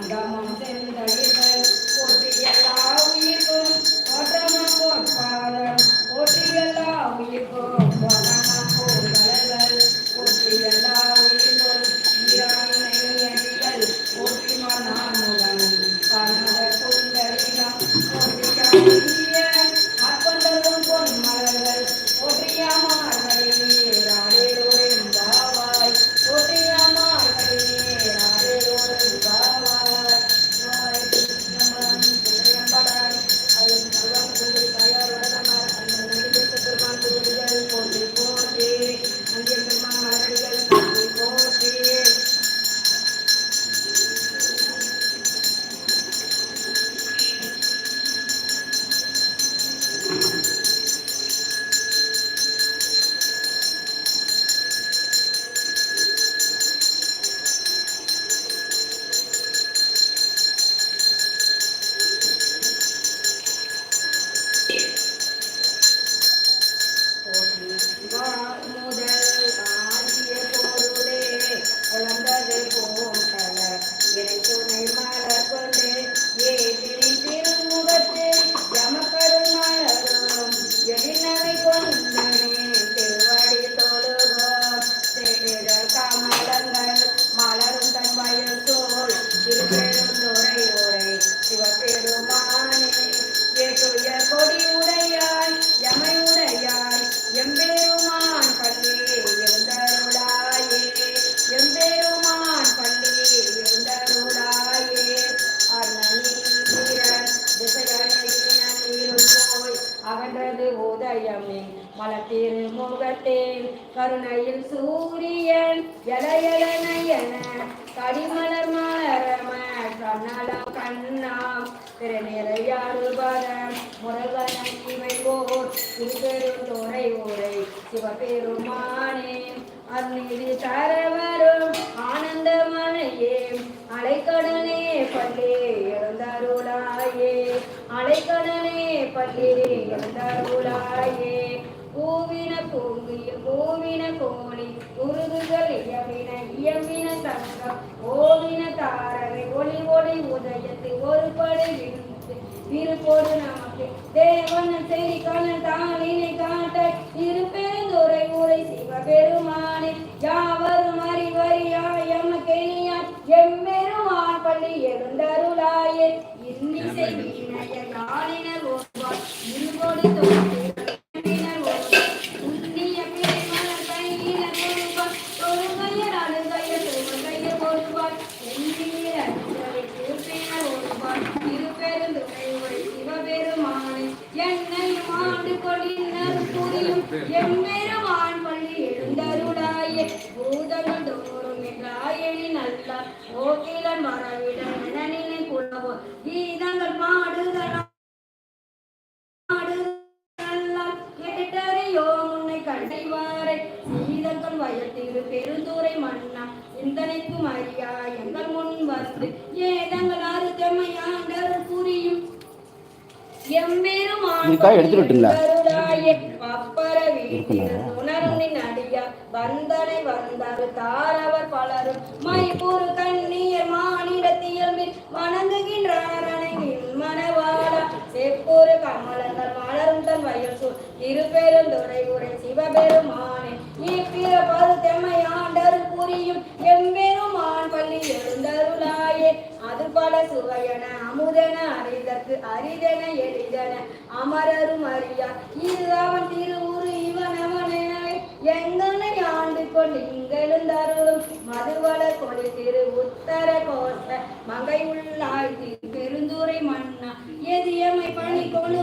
Hanggang உதயமே மலத்திரு முகத்தே கருணையில் சூரியன் எலையலனையன கடிமலர் மலரம கண்ணலம் கண்ணா திருநிறையாடுபரம் முருகன் இவை போர் திருப்பெரும் திருப்பெருந்துறை உரை சிவபெருமானே. அந்நிதி தரவரும் ஆனந்தமனையே அலைக்கடனே பள்ளி இருந்த அலைக்கடனே பள்ளி எழுந்தருளாயே பூவின பூங்கியில் பூவின கோழி உருதுகள் இயம்பின இயம்பின தங்கம் ஓவின தாரகை ஒளி ஒளி உதயத்து ஒரு படை விழுந்து இருப்போடு நமக்கு தேவன செய் கண தாளினை காட்ட இரு பெருந்துரை உரை சிவ பெருமானே யாவரும் அறிவறியா எமக்கெனியா எம்மெருமான் பள்ளி எழுந்தருளாயே. இன்னிசை வீணைய காலினர் ஒருவார் பூதங்கள் தோறும் என்றாயணி குலவோ கீதங்கள் பாடுதல் பாடுதல் கேட்டறியோ முன்னை கடைவாரை சீதங்கள் வயத்திரு பெருந்துரை மன்னா சிந்தனைக்கும் அறியா எங்கள் முன் வந்து ஏதங்கள் அறுத்தமையாண்டர் புரியும். எம்பெருமான்? எடுத்துட்டு விட்டீங்களா? உணர்ந்தின் அடியா வந்தனை வந்தாரு தாரவர் பலரும். மைபூர் மலரும் தன் வயல் சூழ் திருப்பெருந்துறை உரை சிவபெருமானே இப்பிற பது தெம்மையாண்டர் புரியும் எம்பெருமான் பள்ளி எழுந்தருளாயே. அது பல சுவையன அமுதன அறிதற்கு அரிதன எளிதன அமரரும் அறியா இது அவன் திருவுரு இவன் அவனே எங்கனை ஆண்டு கொண்டு இங்கெழுந்தருளும் மதுவள கொடி திரு உத்தர கோட்ட மங்கை உள்ளாய் பெருந்துரை மன்னா. எதியமை பணி கொண்டு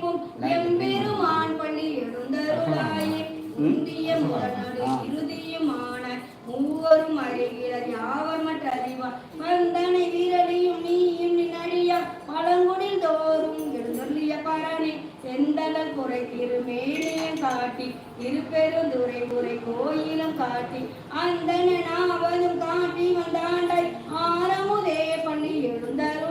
கேட்கும். எம்பெருமான் பள்ளி எழுந்தருளாயே. இந்திய முரணடு இறுதியுமான மூவரும் அறிகிறார் யாவர் மற்ற அறிவார் வந்தனை வீரடியும் நீயும் நின்னடியா பழங்குடில் தோறும் எழுந்தருளிய பரணி. செந்தலல் புரை திருமேனியம் காட்டி திருப்பெருந்துரை உரை கோயிலும் காட்டி அந்தன நாவதும் காட்டி வந்தாண்டாய் ஆரமுதே பள்ளி எழுந்தருள்